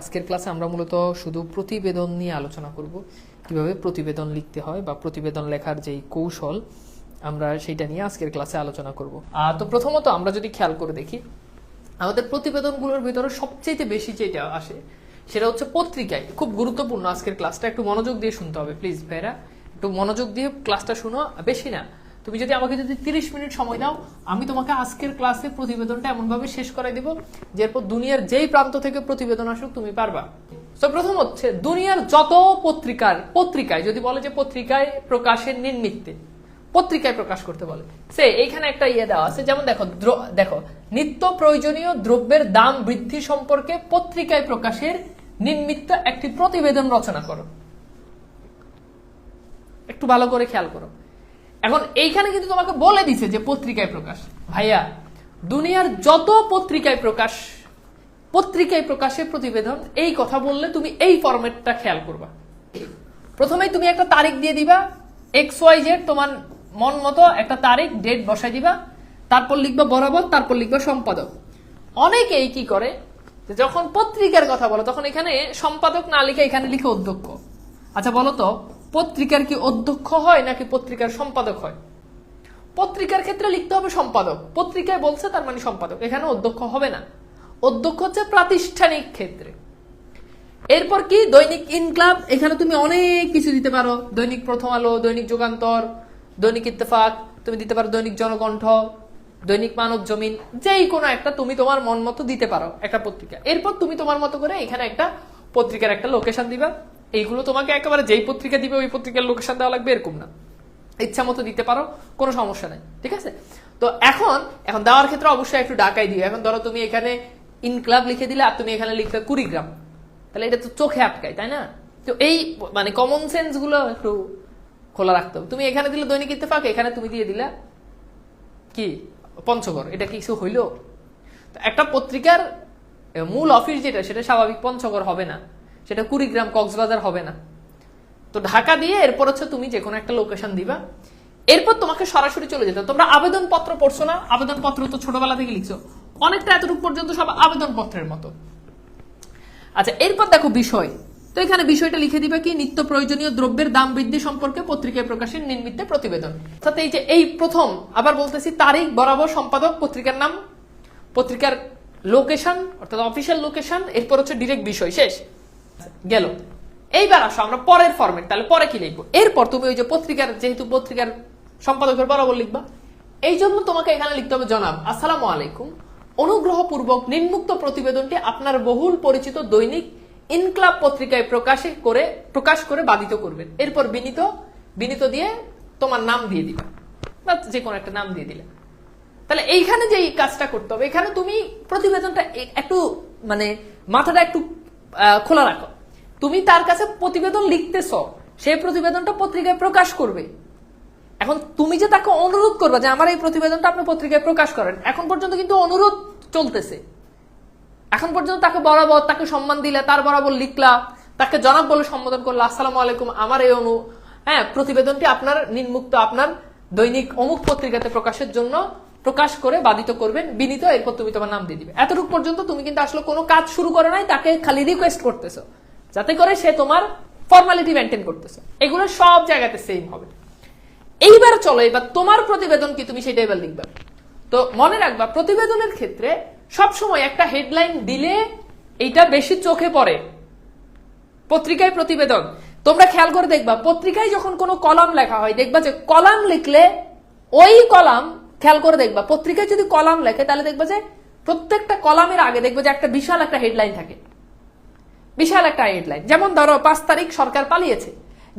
আজকের ক্লাসে আমরা মূলত শুধু প্রতিবেদন নিয়ে আলোচনা করব, কীভাবে প্রতিবেদন লিখতে হয় বা প্রতিবেদন লেখার যেই কৌশল, আমরা সেইটা নিয়ে আজকের ক্লাসে আলোচনা করব। তো প্রথমত আমরা যদি খেয়াল করে দেখি, আমাদের প্রতিবেদনগুলোর ভিতরে সবচেয়ে বেশি যেটা আসে, সেটা হচ্ছে পত্রিকায়। খুব গুরুত্বপূর্ণ আজকের ক্লাসটা, একটু মনোযোগ দিয়ে শুনতে হবে, প্লিজ ভাইরা একটু মনোযোগ দিয়ে ক্লাসটা শুনো বেশি না। তুমি যদি আমাকে যদি তিরিশ মিনিট সময় দাও, আমি তোমাকে আজকের ক্লাসে প্রতিবেদনটা এমনভাবে শেষ করাই দেবো এরপর দুনিয়ার যেই প্রান্ত থেকে প্রতিবেদন আসুক তুমি পারবা। তো প্রথম হচ্ছে, দুনিয়ার যত পত্রিকার, পত্রিকায়, যদি বলে যে পত্রিকায় প্রকাশের নির্মিত্তে পত্রিকায় প্রকাশ করতে বলে। সে, এইখানে একটা ইয়ে দেওয়া আছে, যেমন দেখো দেখো, নিত্য প্রয়োজনীয় দ্রব্যের দাম বৃদ্ধি সম্পর্কে পত্রিকায় প্রকাশের নির্মিত্ত একটি প্রতিবেদন রচনা করো। একটু ভালো করে খেয়াল করো। এখন এইখানে কিন্তু তোমাকে বলে দিছে যে পত্রিকায় প্রকাশ। ভাইয়া, দুনিয়ার যত পত্রিকায় প্রকাশ, পত্রিকায় প্রকাশের প্রতিবেদন, এই কথা বললে তুমি এই ফরম্যাটটা খেয়াল করবা। প্রথমেই তুমি একটা তারিখ দিয়ে দিবা এক্স ওয়াই জেড তোমার মন মতো একটা তারিখ ডেট বসাই দিবা, তারপর লিখবা বরাবর, তারপর লিখবা সম্পাদক। অনেকেই কি করে? যখন পত্রিকার কথা বলো, তখন এখানে সম্পাদক না লিখে এখানে লিখে অধ্যক্ষ। আচ্ছা বলো তো পত্রিকার কি অধ্যক্ষ হয় নাকি পত্রিকার সম্পাদক হয়? পত্রিকার ক্ষেত্রে লিখতে হবে সম্পাদক। পত্রিকায় বলছে তার মানে সম্পাদক। এখানে অধ্যক্ষ হবে না। অধ্যক্ষ হচ্ছে প্রাতিষ্ঠানিক ক্ষেত্রে। এরপর কি? দৈনিক ইনক্লাব। এখানে তুমি অনেক কিছু দিতে পারো। দৈনিক প্রথম আলো, দৈনিক যুগান্তর, দৈনিক ইত্তেফাক, তুমি দিতে পারো দৈনিক জনকণ্ঠ, দৈনিক মানব জমিন, যেই কোনো একটা তুমি তোমার মন মতো দিতে পারো একটা পত্রিকা। এরপর তুমি তোমার মতো করে এখানে একটা পত্রিকার একটা লোকেশন দিবা। এইগুলো তোমাকে একেবারে যেই পত্রিকা দিবে, ওই পত্রিকার লোকেশন দেওয়া লাগবে, এরকম না। ইচ্ছা মতো দিতে পারো, কোনো সমস্যা নেই, ঠিক আছে? তো এখন এখন দেওয়ার ক্ষেত্রে অবশ্যই একটু ডাকাই দিও। এখন ধরো তুমি এখানে ইনক্লাব লিখে দিলে আর তুমি এখানে লিখলে কুড়িগ্রাম। তাহলে এটা তো চোখে আটকায়, তাই না? তো এই মানে কমন সেন্সগুলো একটু খোলা রাখতে হবে। তুমি এখানে দিলে দৈনিক ইত্তেফাক, এখানে তুমি দিয়ে দিলা কি? পঞ্চগড়। এটা কিছু হইল? একটা পত্রিকার মূল অফিস যেটা, সেটা স্বাভাবিক পঞ্চগড় হবে না। সেটা কুড়িগ্রাম কক্সবাজার হবে না। তো ঢাকা দিয়ে এরপর হচ্ছে তুমি যে কোনো একটা লোকেশন দিবা। এরপর তোমাকে সরাসরি চলে যেতে তোমরা আবেদন পত্র পড়ছো না? আবেদন পত্র তো ছোটবেলা থেকে লিখছো। অনেকটা এতটুকু পর্যন্ত সব আবেদন পত্রের মতো। আচ্ছা এরপর দেখো বিষয়। তো এখানে বিষয়টা লিখে দিবে কি? নিত্য প্রয়োজনীয় দ্রব্যের দাম বৃদ্ধি সম্পর্কে পত্রিকায় প্রকাশের নির্মিত্তে প্রতিবেদন। অর্থাৎ এই যে এই প্রথম, আবার বলতেছি তারিখ, বরাবর সম্পাদক, পত্রিকার নাম, পত্রিকার লোকেশন অর্থাৎ অফিসিয়াল লোকেশন এরপর হচ্ছে ডিরেক্ট বিষয়, শেষ। গেল। এইবার আসো, আমরা পরের ফরম্যাট তাহলে পরে কি লিখব? এরপর তুমি ওই যে পত্রিকার, যেহেতু পত্রিকার সম্পাদকের বরাবর লিখবা। এই জন্য তোমাকে এখানে লিখতে হবে, জনাব, আসসালামু আলাইকুম। অনুগ্রহপূর্বক নিম্মুক্ত প্রতিবেদনটি আপনার বহুল পরিচিত দৈনিক ইনক্লাব পত্রিকায় প্রকাশে করে, প্রকাশ করে বাধিত করবেন। এরপর বিনীত বিনীত দিয়ে তোমার নাম দিয়ে দিবা। বা যে কোনো একটা নাম দিয়ে দিলে। তাহলে এইখানে যে কাজটা করতে হবে, এখানে তুমি প্রতিবেদনটা একটু মানে মাথাটা একটু খোলা রাখো। তুমি তার কাছে প্রতিবেদন লিখতেছ সেই প্রতিবেদনটা পত্রিকায় প্রকাশ করবে। এখন তুমি যে তাকে অনুরোধ করবে যে আমার এই প্রতিবেদনটা আপনি পত্রিকায় প্রকাশ করেন, এখন পর্যন্ত কিন্তু অনুরোধ চলতেছে। এখন পর্যন্ত তাকে বরাবর, তাকে সম্মান দিলে, তার বরাবর লিখলা, তাকে জনাব বলে সম্বোধন করলা, আসসালামু আলাইকুম, আমার এই অনু হ্যাঁ প্রতিবেদনটি আপনার নিম্মুক্ত আপনার দৈনিক অমুক পত্রিকাতে প্রকাশের জন্য প্রকাশ করে বাধিত করবেন, বিনীত, এরপর তুমি তোমার নাম দিয়ে দিবে। এতটুকু পর্যন্ত তুমি কিন্তু আসলে কোনো কাজ শুরু করে নাই, তাকে খালি রিকোয়েস্ট করতেছো। যাতে করে সে তোমার ফর্মালিটি মেনটেন করতেছে। এগুলো সব জায়গাতে সেম হবে। এইবার চলো, এবার তোমার প্রতিবেদন কি তুমি সেটা এবার লিখবা। তো মনে রাখবা, প্রতিবেদনের ক্ষেত্রে সবসময় একটা হেডলাইন দিলে এইটা বেশি চোখে পড়ে। পত্রিকায় প্রতিবেদন। তোমরা খেয়াল করে দেখবা, পত্রিকায় যখন কোনো কলাম লেখা হয়, দেখবা যে কলাম লিখলে ওই কলাম, খেয়াল করে দেখবা, পত্রিকায় যদি কলাম লেখে, তাহলে দেখবা যে প্রত্যেকটা কলামের আগে দেখবা যে একটা বিশাল একটা হেডলাইন থাকে। বিশাল একটা হেডলাইন যেমন ধরো, পাঁচ তারিখ সরকার পালিয়েছে।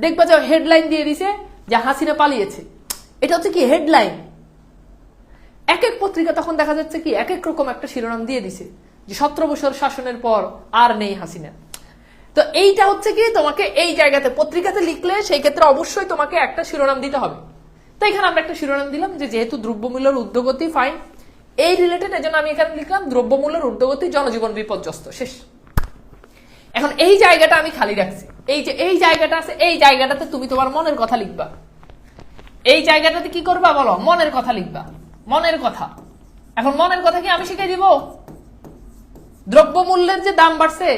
দেখবা যে হেডলাইন দিয়ে দিছে যে হাসিনা পালিয়েছে। এটা হচ্ছে কি হেডলাইন এক এক পত্রিকা তখন দেখা যাচ্ছে কি এক এক রকম একটা শিরোনাম দিয়ে দিছে যে সতেরো বছর শাসনের পর আর নেই হাসিনা। তো এইটা হচ্ছে কি তোমাকে এই জায়গাতে পত্রিকাতে লিখলে সেই ক্ষেত্রে অবশ্যই তোমাকে একটা শিরোনাম দিতে হবে। তো এখানে আমরা একটা শিরোনাম দিলাম যে যেহেতু দ্রব্যমূল্যের ঊর্ধ্বগতি ফাইন এই রিলেটেড এজন্য আমি এখানে লিখলাম দ্রব্যমূল্যের ঊর্ধ্বগতি জনজীবন বিপর্যস্ত। শেষ। এখন এই জায়গাটা আমি খালি রাখছি। এই যে, এই জায়গাটা আছে, এই জায়গাটাতে তুমি তোমার মনের কথা লিখবা। এই জায়গাটাতে কি করবা বলো? মনের কথা লিখবা। মনের কথা। এখন মনের কথা কি আমি শিখাই দিব? দ্রব্যমূল্যের যে দাম বাড়ছে,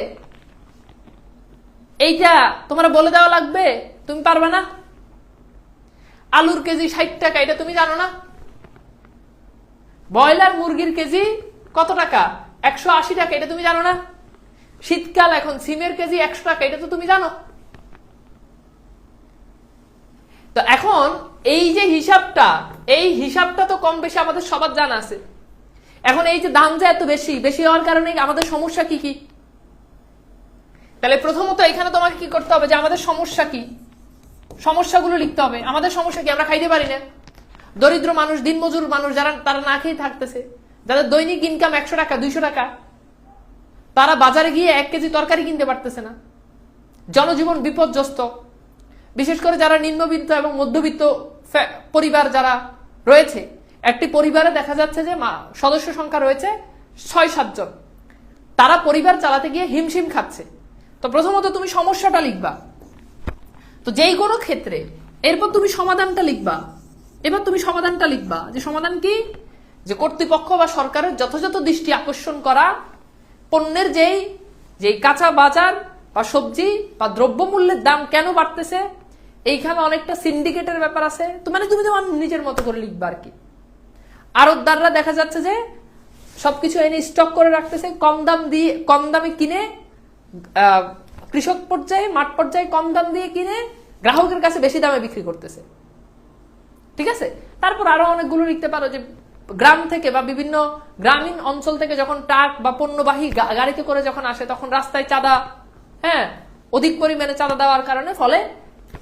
এইটা তোমার বলে দেওয়া লাগবে, তুমি পারবে না? আলুর কেজি ষাট টাকা, এটা তুমি জানো না? ব্রয়লার মুরগির কেজি কত টাকা? একশো আশি টাকা, এটা তুমি জানো না? শীতকাল এখন, সিমের কেজি একশো টাকা, এটা তো তুমি জানো। তো এখন এই যে হিসাবটা, এই হিসাবটা তো কম বেশি আমাদের সবার জানা আছে। এখন এই যে দাম যে এত বেশি বেশি হওয়ার কারণে আমাদের সমস্যা কি কি? তাহলে প্রথমত এখানে তোমাকে কি করতে হবে যে আমাদের সমস্যা কি? সমস্যাগুলো লিখতে হবে। আমাদের সমস্যা কি? আমরা খাইতে পারি না। দরিদ্র মানুষ, দিনমজুর মানুষ যারা, তারা না খেয়ে থাকতেছে। যাদের দৈনিক ইনকাম একশো টাকা, দুইশো টাকা তারা বাজারে গিয়ে এক কেজি তরকারি কিনতে পারতেছে না। জনজীবন বিপর্যস্ত। বিশেষ করে যারা নিম্নবিত্ত এবং মধ্যবিত্ত পরিবার যারা রয়েছে, একটি পরিবারে দেখা যাচ্ছে যে মা- সদস্য সংখ্যা রয়েছে ছয় সাতজন তারা পরিবার চালাতে গিয়ে হিমশিম খাচ্ছে। তো প্রথমত তুমি সমস্যাটা লিখবা। তো যেই কোনো ক্ষেত্রে এরপর তুমি সমাধানটা লিখবা। এবার তুমি সমাধানটা লিখবা যে সমাধান কি? যে কর্তৃপক্ষ বা সরকারের যথাযথ দৃষ্টি আকর্ষণ করা পণ্যের যেই যেই কাঁচা বাজার বা সবজি বা দ্রব্যমূল্যের দাম কেন বাড়তেছে, এইখানে অনেকটা সিন্ডিকেটের ব্যাপার আছে। তো মানে তুমি তোমার নিজের মতো করে লিখবা আর কি। আরতদাররা দেখা যাচ্ছে যে সবকিছু এনে স্টক করে রাখতেছে, কম দাম দিয়ে, কম দামে কিনে কৃষক পর্যায়ে, মাঠ পর্যায়ে কম দাম দিয়ে কিনে গ্রাহকের কাছে বেশি দামে বিক্রি করতেছে। ঠিক আছে? তারপর আরও অনেকগুলো লিখতে পারো যে গ্রাম থেকে বা বিভিন্ন গ্রামীণ অঞ্চল থেকে যখন ট্রাক বা পণ্যবাহী গাড়িতে করে যখন আসে, তখন রাস্তায় চাঁদা হ্যাঁ অধিক পরিমাণে চাঁদা দেওয়ার কারণে ফলে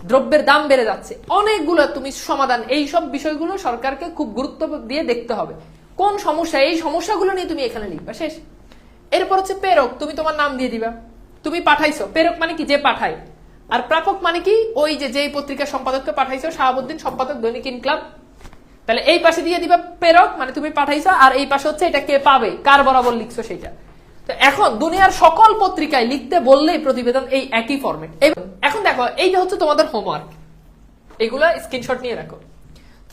দ্রব্যের দাম বেড়ে যাচ্ছে। অনেকগুলো তুমি সমাধান, এই সব বিষয়গুলো সরকারকে খুব গুরুত্ব দিয়ে দেখতে হবে। কোন সমস্যা, এই সমস্যাগুলো নিয়ে তুমি এখানে লিখবা, শেষ। এরপর হচ্ছে প্রেরক, তুমি তোমার নাম দিয়ে দিবা। তুমি পাঠাইছো, প্রেরক মানে কি? যে পাঠায়। আর প্রাপক মানে কি? ওই যে, যেই পত্রিকা সম্পাদককে পাঠাইছো, শাহাবুদ্দিন সম্পাদক, দৈনিক ইনকলাব। তাহলে এই পাশে দিয়ে দিবা প্রেরক মানে তুমি পাঠাইছো, আর এই পাশে হচ্ছে এটা কে পাবে? কার বরাবর লিখছো সেটা? তো এখন দুনিয়ার সকল পত্রিকায় লিখতে বললেই প্রতিবেদন এই একই ফরম্যাট এখন দেখো এইটা হচ্ছে তোমাদের হোমওয়ার্ক এগুলা স্ক্রিনশট নিয়ে রাখো।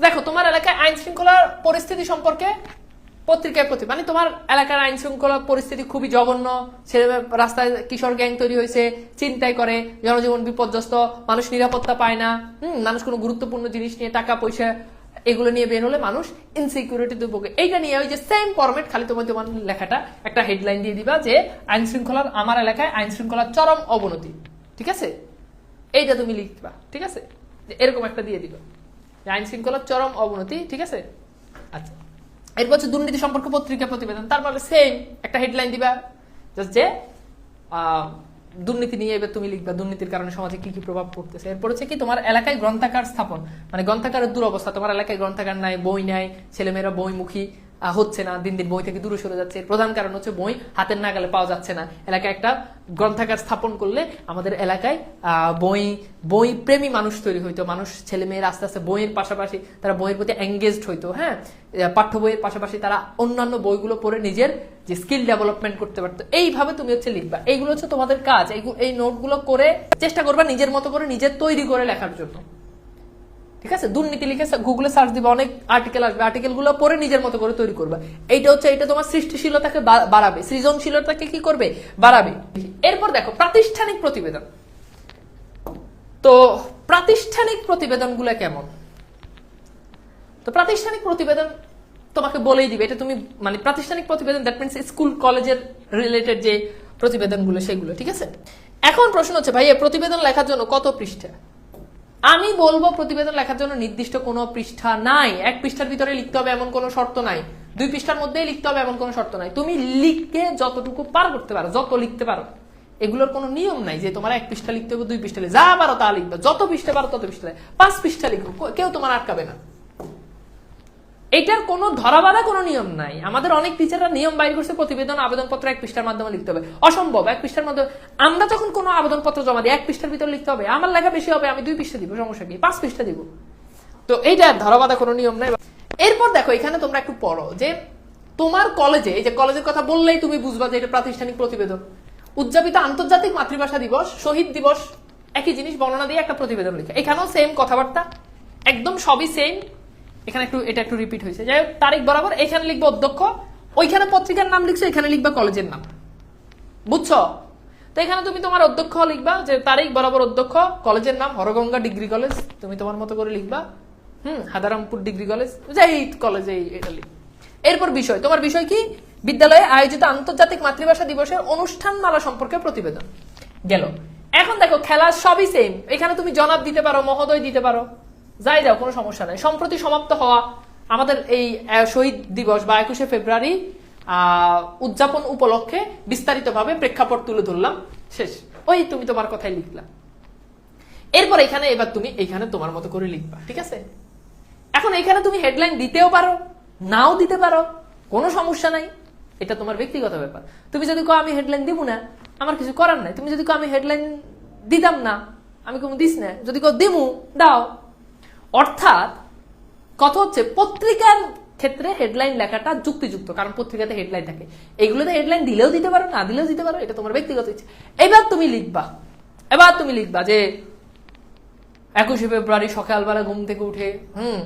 দেখো, তোমার এলাকায় আইন শৃঙ্খলার পরিস্থিতি সম্পর্কে পত্রিকায় প্রতি মানে তোমার এলাকার আইন শৃঙ্খলা পরিস্থিতি খুবই জঘন্য ছেলে রাস্তায় কিশোর গ্যাং তৈরি হয়েছে চিন্তাই করে, জনজীবন বিপর্যস্ত, মানুষ নিরাপত্তা পায় না, হম, মানুষ কোনো গুরুত্বপূর্ণ জিনিস নিয়ে টাকা পয়সা এগুলো নিয়ে বের হলে মানুষ ইনসিকিউরিটি ভোগে। এইটা নিয়ে ওই যে সেম ফরম্যাট খালি তোমার তোমার লেখাটা একটা হেডলাইন দিয়ে দিবা যে আইন শৃঙ্খলার আমার এলাকায় আইন শৃঙ্খলার চরম অবনতি। ঠিক আছে? এইটা তুমি লিখবা ঠিক আছে? এরকম একটা দিয়ে দিবা। আইন শৃঙ্খলার চরম অবনতি, ঠিক আছে? আচ্ছা। এরপর হচ্ছে দুর্নীতি সম্পর্কে পত্রিকা প্রতিবেদন। তারপরে সেম একটা হেডলাইন দিবা। জাস্ট যে দুর্নীতি নিয়ে এবার তুমি লিখবা, দুর্নীতির কারণে সমাজে কি কি প্রভাব পড়তেছে। এরপর হচ্ছে কি, তোমার এলাকায় গ্রন্থাগার স্থাপন। মানে গ্রন্থাগারের দুরবস্থা, তোমার এলাকায় গ্রন্থাগার নাই, বই নাই, ছেলেমেয়েরা বইমুখী হচ্ছে না, দিন দিন বই থেকে দূরে সরে যাচ্ছে। প্রধান কারণ হচ্ছে বই হাতের নাগালে পাওয়া যাচ্ছে না। এলাকায় একটা গ্রন্থাগার স্থাপন করলে আমাদের এলাকায় বই বই প্রেমী মানুষ তৈরি হইতো। মানুষ, ছেলে মেয়েরা আস্তে আস্তে বইয়ের পাশাপাশি তারা বইয়ের প্রতি এঙ্গেজড হইতো হ্যাঁ? পাঠ্য বইয়ের পাশাপাশি তারা অন্যান্য বইগুলো পড়ে নিজের যে স্কিল ডেভেলপমেন্ট করতে পারতো। এইভাবে তুমি হচ্ছে লিখবা। এইগুলো হচ্ছে তোমাদের কাজ। এই নোটগুলো করে চেষ্টা করবা নিজের মতো করে নিজের তৈরি করে লেখার জন্য। ঠিক আছে? দুর্নীতি লিখে গুগলে সার্চ দিবা, অনেক আর্টিকেল আসবে। আর্টিকেলগুলো পরে নিজের মতো করে তৈরি করবা। এইটা হচ্ছে এটা তোমার সৃষ্টিশীলতাকে বাড়াবে। সৃজনশীলতাকে কি করবে? বাড়াবে। এরপর দেখো, প্রাতিষ্ঠানিক প্রতিবেদন। তো প্রাতিষ্ঠানিক প্রতিবেদনগুলো কেমন? তো প্রাতিষ্ঠানিক প্রতিবেদন তোমাকে বলেই দিবে, এটা তুমি মানে প্রাতিষ্ঠানিক প্রতিবেদন দ্যাট মিনস স্কুল কলেজের রিলেটেড যে প্রতিবেদনগুলো, সেগুলো, ঠিক আছে? এখন প্রশ্ন হচ্ছে ভাই প্রতিবেদন লেখার জন্য কত পৃষ্ঠা? আমি বলব প্রতিবেদন লেখার জন্য নির্দিষ্ট কোন পৃষ্ঠা নাই। এক পৃষ্ঠার ভিতরে লিখতে হবে এমন কোন শর্ত নাই। দুই পৃষ্ঠার মধ্যেই লিখতে হবে এমন কোন শর্ত নাই। তুমি লিখে যতটুকু পার করতে পারো, যত লিখতে পারো, এগুলোর কোনো নিয়ম নাই যে তোমার এক পৃষ্ঠা লিখতে হবে, দুই পৃষ্ঠা যা পারো তা লিখবে। যত পৃষ্ঠা পারো তত পৃষ্ঠা। পাঁচ পৃষ্ঠা লিখো, কেউ তোমার আটকাবে না। এটার কোনো ধরাবাধা কোনো নিয়ম নাই। আমাদের অনেক টিচাররা নিয়ম বাইর করছে, প্রতিবেদন, আবেদনপত্র এক পৃষ্ঠার মাধ্যমে লিখতে হবে। অসম্ভব, এক পৃষ্ঠার মাধ্যমে আমরা যখন কোনো আবেদনপত্র জমা দিই, এক পৃষ্ঠার ভিতরে লিখতে হবে, আমার লেখা বেশি হবে, আমি দুই পৃষ্ঠা দিব, সমস্যা কি? পাঁচ পৃষ্ঠা দিব। তো এইটা ধরাবাধা কোনো নিয়ম নাই। এরপর দেখো, এখানে তোমরা একটু পড়ো যে তোমার কলেজে এই যে কলেজের কথা বললেই তুমি বুঝবা যে এটা প্রাতিষ্ঠানিক প্রতিবেদন। উদযাপিত আন্তর্জাতিক মাতৃভাষা দিবস, শহীদ দিবস, একই জিনিস বর্ণনা দিয়ে একটা প্রতিবেদন লিখে। এখানেও সেম কথাবার্তা, একদম সবই সেম এখানে একটু, এটা একটু রিপিট হয়েছে। যাই হোক, তারিখ বরাবর এখানে লিখব অধ্যক্ষ, ওইখানে পত্রিকার নাম লিখছো, এখানে লিখবা কলেজের নাম। বুঝছ? তো এখানে তুমি তোমার অধ্যক্ষ লিখবা, যে তারিখ বরাবর অধ্যক্ষ, কলেজের নাম, হরগঙ্গা ডিগ্রি কলেজ, তুমি তোমার মতো করে লিখবা। হুম, হাদারামপুর ডিগ্রি কলেজ, যাই কলেজে এটা লিখ। এরপর বিষয়, তোমার বিষয় কি? বিদ্যালয়ে আয়োজিত আন্তর্জাতিক মাতৃভাষা দিবসের অনুষ্ঠান মালা সম্পর্কে প্রতিবেদন। গেল। এখন দেখো, খেলা সবই সেম এখানে তুমি জনাব দিতে পারো, মহোদয় দিতে পারো। যাই যাও, কোনো সমস্যা নাই। সম্প্রতি সমাপ্ত হওয়া আমাদের এই শহীদ দিবস বা একুশে ফেব্রুয়ারি উদযাপন উপলক্ষে বিস্তারিতভাবে প্রেক্ষাপট তুলে ধরলাম। শেষ। ওই তুমি তোমার কথাই লিখলা। এরপর এখানে, এবার তুমি এখানে তোমার মতো করে লিখবা, ঠিক আছে? এখন এখানে তুমি হেডলাইন দিতেও পারো, নাও দিতে পারো, কোনো সমস্যা নাই। এটা তোমার ব্যক্তিগত ব্যাপার। তুমি যদি কো আমি হেডলাইন দিব না, আমার কিছু করার নাই। তুমি যদি কো আমি হেডলাইন দিতাম না, আমি কোনো দিস না। যদি কো দিমু, দাও। অর্থাৎ কথা হচ্ছে, পত্রিকার ক্ষেত্রে হেডলাইন লেখাটা যুক্তিযুক্ত, কারণ পত্রিকাতে হেডলাইন থাকে। এগুলোতে হেডলাইন দিলেও দিতে পারো, না দিলেও দিতে পারো, এটা তোমার ব্যক্তিগত ইচ্ছে। এবার তুমি লিখবা। এবার তুমি লিখবা যে, একুশে ফেব্রুয়ারি সকালবেলা ঘুম থেকে উঠে, হুম,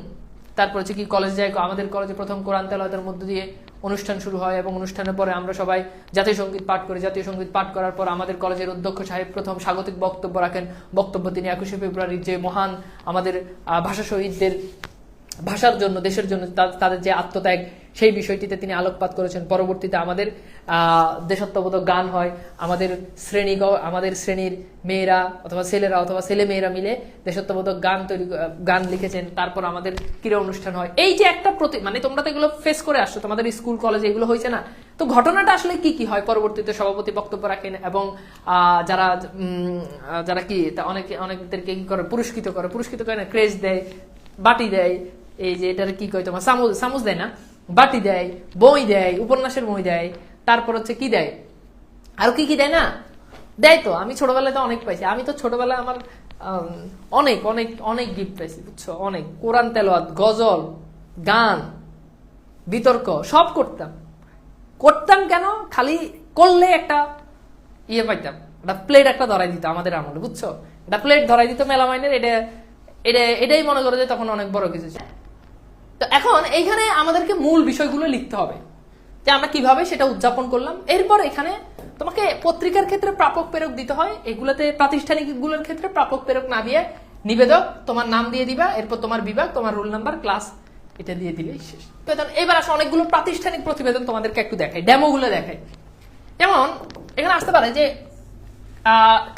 তারপর হচ্ছে কি, কলেজ যায় আমাদের কলেজে প্রথম কোরআন তেলাওয়াতের মধ্যে দিয়ে অনুষ্ঠান শুরু হয় এবং অনুষ্ঠানের পরে আমরা সবাই জাতীয় সংগীত পাঠ করি। জাতীয় সংগীত পাঠ করার পর আমাদের কলেজের অধ্যক্ষ সাহেব প্রথম স্বাগতিক বক্তব্য রাখেন। বক্তব্য তিনি একুশে ফেব্রুয়ারির যে মহান আমাদের ভাষা শহীদদের ভাষার জন্য, দেশের জন্য তাদের যে আত্মত্যাগ সেই বিষয়টিতে তিনি আলোকপাত করেছেন। পরবর্তীতে আমাদের দেশাত্মবোধক গান হয়। আমাদের শ্রেণি আমাদের শ্রেণির মেয়েরা অথবা ছেলেরা অথবা ছেলে মেয়েরা মিলে দেশাত্মবোধক গান তৈরি গান লিখেছেন। তারপর আমাদের ক্রীড়া অনুষ্ঠান হয়। এই যে একটা প্রতি মানে তোমরা তো এগুলো ফেস করে আসছো। তোমাদের স্কুল, কলেজে এগুলো হয়েছে না? তো ঘটনাটা আসলে কি কি হয়? পরবর্তীতে সভাপতি বক্তব্য রাখেন এবং যারা যারা কি অনেকে, অনেকদেরকে কি করে? পুরস্কৃত করে। পুরস্কৃত করে না ক্রেজ দেয়, বাটি দেয়। এই যে এটার কি কয় তোমার? সামুজ সামুজ দেয় না? বাটি দেয়, বই দেয়, উপন্যাসের বই দেয়, তারপর হচ্ছে কি দেয়? আর কি কি দেয় না? দেয় তো, আমি ছোটবেলায় তো অনেক পাইছি। আমি তো ছোটবেলায় আমার অনেক অনেক অনেক গিফট পাইছি, বুঝছ? অনেক। কোরআন তেলাওয়াত, গজল, গান, বিতর্ক, সব করতাম। করতাম কেন? খালি করলে একটা ইয়ে পাইতাম। একটা প্লেট একটা ধরাই দিত আমাদের আমলে, বুঝছ? একটা প্লেট ধরাই দিত মেলামাইনের, এটা এটা, এটাই মনে করে যে তখন অনেক বড় কিছু ছিল। তো এখন এইখানে আমাদেরকে মূল বিষয়গুলো লিখতে হবে যে আমরা কীভাবে সেটা উদযাপন করলাম। এরপর এখানে তোমাকে পত্রিকার ক্ষেত্রে প্রাপক প্রেরক দিতে হয়, এগুলোতে প্রাতিষ্ঠানিকগুলোর ক্ষেত্রে প্রাপক প্রেরক না দিয়ে নিবেদক, তোমার নাম দিয়ে দিবা, এরপর তোমার বিভাগ, তোমার রোল নাম্বার, ক্লাস, এটা দিয়ে দিলেই শেষ। এবার আসলে অনেকগুলো প্রাতিষ্ঠানিক প্রতিবেদন তোমাদেরকে একটু দেখাই, ডেমোগুলো দেখাই। যেমন, এখানে আসতে পারে যে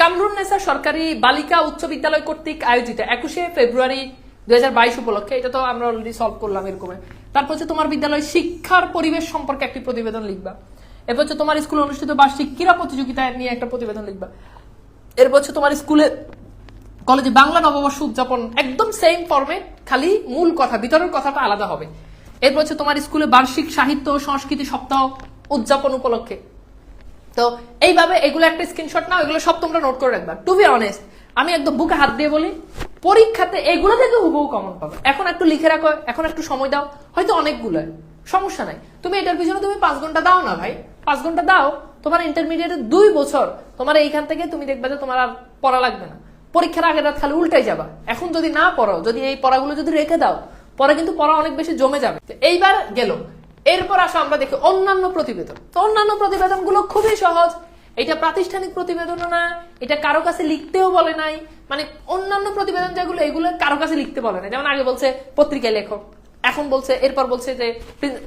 কামরুন নেসা সরকারি বালিকা উচ্চ বিদ্যালয় কর্তৃক আয়োজিত একুশে ফেব্রুয়ারি দুই উপলক্ষে, এটা তো আমরা অলরেডি সলভ করলাম এরকম। তারপর হচ্ছে তোমার বিদ্যালয় শিক্ষার পরিবেশ সম্পর্কে একটি প্রতিবেদন লিখবা। এরপর হচ্ছে তোমার স্কুলে অনুষ্ঠিত বার্ষিক ক্রীড়া প্রতিযোগিতা নিয়ে একটা প্রতিবেদন লিখবা। এরপর হচ্ছে তোমার স্কুলে কলেজে বাংলা নববর্ষ উদযাপন একদম সেম ফর্মে খালি মূল কথা ভিতরের কথাটা আলাদা হবে। এরপর হচ্ছে তোমার স্কুলে বার্ষিক সাহিত্য সংস্কৃতি সপ্তাহ উদযাপন উপলক্ষে। তো এইভাবে এগুলো একটা স্ক্রিনশট নাও, এগুলো সব তোমরা নোট করে রাখবা। টু বি অনেস্ট আমি একদম বুকে হাত দিয়ে বলি, পরীক্ষাতে এগুলো থেকে হুবহু কমন পাবে। এখন একটু লিখে রাখো, এখন একটু সময় দাও, হয়তো অনেকগুলো, সমস্যা নাই। তুমি এটার পিছনে তুমি পাঁচ ঘণ্টা দাও না ভাই, পাঁচ ঘণ্টা দাও, তোমার ইন্টারমিডিয়েটের দুই বছর, তোমার এইখান থেকে তুমি দেখবে যে তোমার আর পড়া লাগবে না। পরীক্ষার আগের রাত খালি উল্টাই যাবা। এখন যদি না পড়ো যদি এই পড়াগুলো যদি রেখে দাও, পরে কিন্তু পড়া অনেক বেশি জমে যাবে। এইবার গেল। এরপর আসো আমরা দেখি অন্যান্য প্রতিবেদন। তো অন্যান্য প্রতিবেদনগুলো খুবই সহজ। এটা প্রাতিষ্ঠানিক প্রতিবেদন না, এটা কারও কাছে লিখতেও বলে নাই। মানে অন্যান্য প্রতিবেদন যেগুলো, এগুলো কারও কাছে লিখতে বলে না যেমন আগে বলছে পত্রিকায় লেখো এখন বলছে, এরপর বলছে যে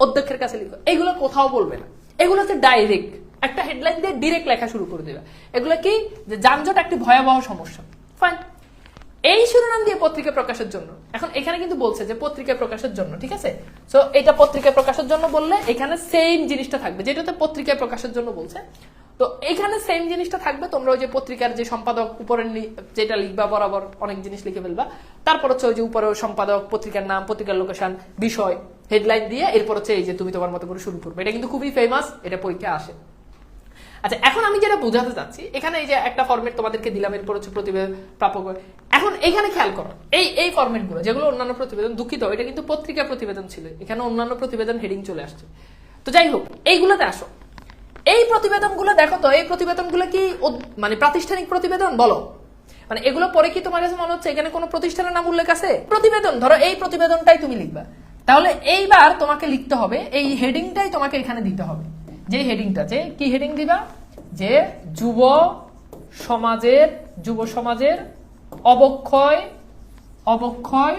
অধ্যক্ষের কাছে লিখো। এগুলো কোথাও বলবে না। এগুলো হচ্ছে ডাইরেক্ট একটা হেডলাইন দিয়ে ডিরেক্ট লেখা শুরু করে দেবে। এগুলো কি? যে যানজট একটি ভয়াবহ সমস্যা। ফাইন এই শিরোনাম দিয়ে পত্রিকা প্রকাশের জন্য। এখন এখানে কিন্তু বলছে যে পত্রিকা প্রকাশের জন্য, ঠিক আছে? সো এটা পত্রিকা প্রকাশের জন্য বললে এখানে সেম জিনিসটা থাকবে। যেটাতে পত্রিকা প্রকাশের জন্য বলছে, তো এখানে সেম জিনিসটা থাকবে। তোমরা ওই যে পত্রিকার যে সম্পাদক উপরে যেটা লিখবা, বরাবর অনেক জিনিস লিখে ফেলবা। তারপর হচ্ছে ওই যে উপরে সম্পাদক, পত্রিকার নাম, পত্রিকার লোকেশন বিষয় হেডলাইন দিয়ে, এরপর হচ্ছে এই যে তুমি তোমার মতো করে শুরু করবে। এটা কিন্তু খুবই ফেমাস এটা পরীক্ষা আসে। আচ্ছা এখন আমি যেটা বোঝাতে চাচ্ছি, এখানে এই যে একটা ফর্মেট তোমাদেরকে দিলাম, এরপর হচ্ছে প্রতিবেদন প্রাপক। এখন এখানে খেয়াল করো, এই এই ফরম্যাটগুলো যেগুলো অন্যান্য প্রতিবেদন, দুঃখিত, এটা কিন্তু পত্রিকা প্রতিবেদন ছিল, এখানে অন্যান্য প্রতিবেদন হেডিং চলে আসছে। তো যাই হোক, এইগুলোতে আসো। এই প্রতিবেদনগুলো দেখো তো, এই প্রতিবেদনগুলো কি মানে প্রাতিষ্ঠানিক প্রতিবেদন? বলো। মানে এগুলো পরে কি তোমার কাছে মনে হচ্ছে, এখানে কোনো প্রতিষ্ঠানের নাম উল্লেখ আছে? প্রতিবেদন, ধরো এই প্রতিবেদনটাই তুমি লিখবা। তাহলে এইবার তোমাকে লিখতে হবে, এই হেডিংটাই তোমাকে এখানে দিতে হবে। যে হেডিংটা যে কি হেডিং দিবা? যে যুব সমাজের যুব সমাজের অবক্ষয় অবক্ষয়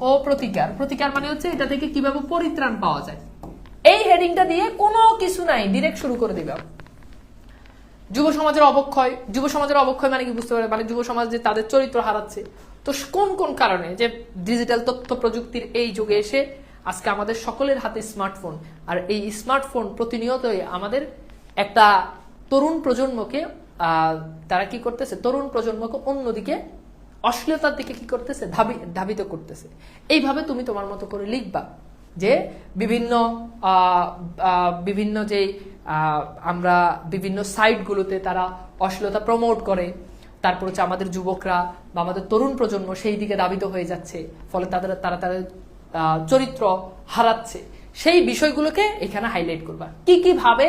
ও প্রতিকার। প্রতিকার মানে হচ্ছে এটা থেকে কীভাবে পরিত্রাণ পাওয়া যায়। এই হেডিংটা দিয়ে কোনো কিছু নাই ডিরেক্ট শুরু করে দিবা। যুব সমাজের অবক্ষয়, যুব সমাজের অবক্ষয় মানে কি বুঝতে পারে মানে যুব সমাজ যে তাদের চরিত্র হারাচ্ছে। তো কোন কোন কারণে? যে ডিজিটাল তথ্য প্রযুক্তির এই যুগে এসে আজকে আমাদের সকলের হাতে স্মার্টফোন আর এই স্মার্টফোন প্রতিনিয়তই আমাদের একটা তরুণ প্রজন্মকে তারা কি করতেছে? তরুণ প্রজন্মকে অন্যদিকে, অশ্লীলতার দিকে কি করতেছে? ধাবি, ধাবিত করতেছে। এইভাবে তুমি তোমার মতো করে লিখবা যে বিভিন্ন বিভিন্ন যে আমরা বিভিন্ন সাইটগুলোতে তারা অশ্লীলতা প্রমোট করে। তারপর হচ্ছে আমাদের যুবকরা বা আমাদের তরুণ প্রজন্ম সেই দিকে দাবিত হয়ে যাচ্ছে। ফলে তাদের, তারা তাদের চরিত্র হারাচ্ছে সেই বিষয়গুলোকে এখানে হাইলাইট করবা। কি কি ভাবে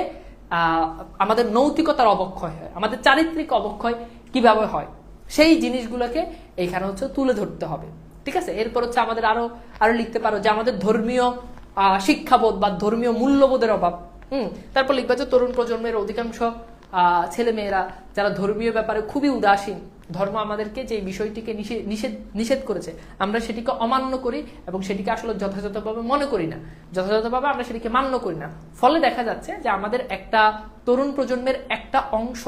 আহ, আমাদের নৈতিকতার অবক্ষয় হয় আমাদের চারিত্রিক অবক্ষয় কীভাবে হয় সেই জিনিসগুলোকে এখানে হচ্ছে তুলে ধরতে হবে। ঠিক আছে? এরপর হচ্ছে আমাদের আরও আরও লিখতে পারো যে আমাদের ধর্মীয় শিক্ষাবোধ বা ধর্মীয় মূল্যবোধের অভাব। হুম? তারপর লিখবা যে তরুণ প্রজন্মের অধিকাংশ ছেলে মেয়েরা যারা ধর্মীয় ব্যাপারে খুবই উদাসীন, ধর্ম আমাদেরকে যে বিষয়টিকে নিষে- নিষেধ নিষেধ করেছে, আমরা সেটিকে অমান্য করি এবং সেটিকে আসলে যথাযথভাবে মনে করি না। যথাযথভাবে আমরা সেটিকে মান্য করি না। ফলে দেখা যাচ্ছে যে আমাদের একটা তরুণ প্রজন্মের একটা অংশ,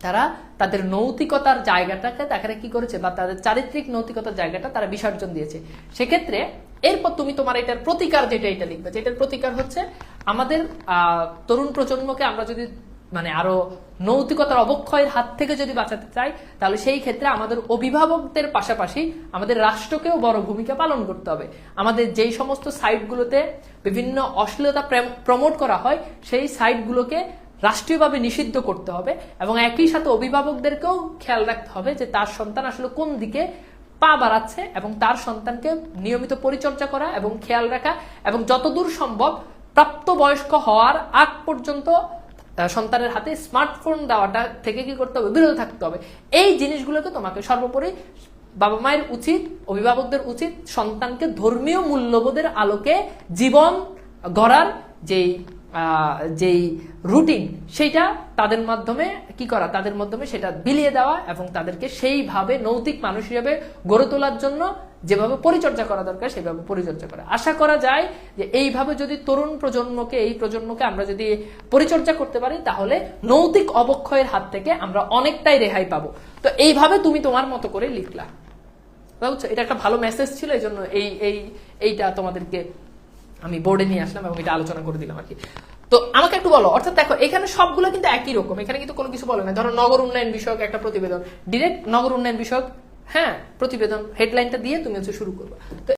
তারা তাদের নৈতিকতার জায়গাটাকে, তারা কি করেছে বা তাদের চারিত্রিক নৈতিকতার জায়গাটা তারা বিসর্জন দিয়েছে। সেক্ষেত্রে এরপর তুমি তোমার এটার প্রতিকার যেটা এটা লিখবে, যেটার প্রতিকার হচ্ছে আমাদের তরুণ প্রজন্মকে আমরা যদি মানে আরও নৈতিকতার অবক্ষয়ের হাত থেকে যদি বাঁচাতে চাই, তাহলে সেই ক্ষেত্রে আমাদের অভিভাবকদের পাশাপাশি আমাদের রাষ্ট্রকেও বড় ভূমিকা পালন করতে হবে। আমাদের যেই সমস্ত সাইটগুলোতে বিভিন্ন অশ্লীলতা প্রমোট করা হয়, সেই সাইটগুলোকে রাষ্ট্রীয়ভাবে নিষিদ্ধ করতে হবে এবং একই সাথে অভিভাবকদেরকেও খেয়াল রাখতে হবে যে তার সন্তান আসলে কোন দিকে পা বাড়াচ্ছে এবং তার সন্তানকে নিয়মিত পরিচর্যা করা এবং খেয়াল রাখা এবং যতদূর সম্ভব প্রাপ্তবয়স্ক হওয়ার আগ পর্যন্ত সন্তানের হাতে স্মার্টফোন দেওয়াটা থেকে কি করতে হবে? বিরত থাকতে হবে। এই জিনিসগুলোকে তোমাকে সর্বোপরি বাবা মায়ের উচিত, অভিভাবকদের উচিত, সন্তানকে ধর্মীয় মূল্যবোধের আলোকে জীবন গড়ার যেই যেই রুটিন সেইটা তাদের মাধ্যমে কি করা? তাদের মাধ্যমে সেটা বিলিয়ে দেওয়া এবং তাদেরকে সেইভাবে নৈতিক মানুষ হিসেবে গড়ে তোলার জন্য যেভাবে পরিচর্যা করা দরকার, সেভাবে পরিচর্যা করা। আশা করা যায় যে এইভাবে যদি তরুণ প্রজন্মকে, এই প্রজন্মকে আমরা যদি পরিচর্যা করতে পারি, তাহলে নৈতিক অবক্ষয়ের হাত থেকে আমরা অনেকটাই রেহাই পাবো। তো এইভাবে তুমি তোমার মতো করে লিখলা। বুঝছ? এটা একটা ভালো মেসেজ ছিল, এই জন্য এই এই, এইটা তোমাদেরকে আমি বোর্ডে নিয়ে আসলাম এবং এটা আলোচনা করে দিলাম আর কি। তো আমাকে একটু বলো, অর্থাৎ দেখো, এখানে সবগুলো কিন্তু একই রকম। এখানে কিন্তু কোনো কিছু বলে না। ধরো নগর উন্নয়ন বিষয়ক একটা প্রতিবেদন। ডিরেক্ট নগর উন্নয়ন বিষয়ক হ্যাঁ প্রতিবেদন হেডলাইনটা দিয়ে তুমি হচ্ছে শুরু করবে। তো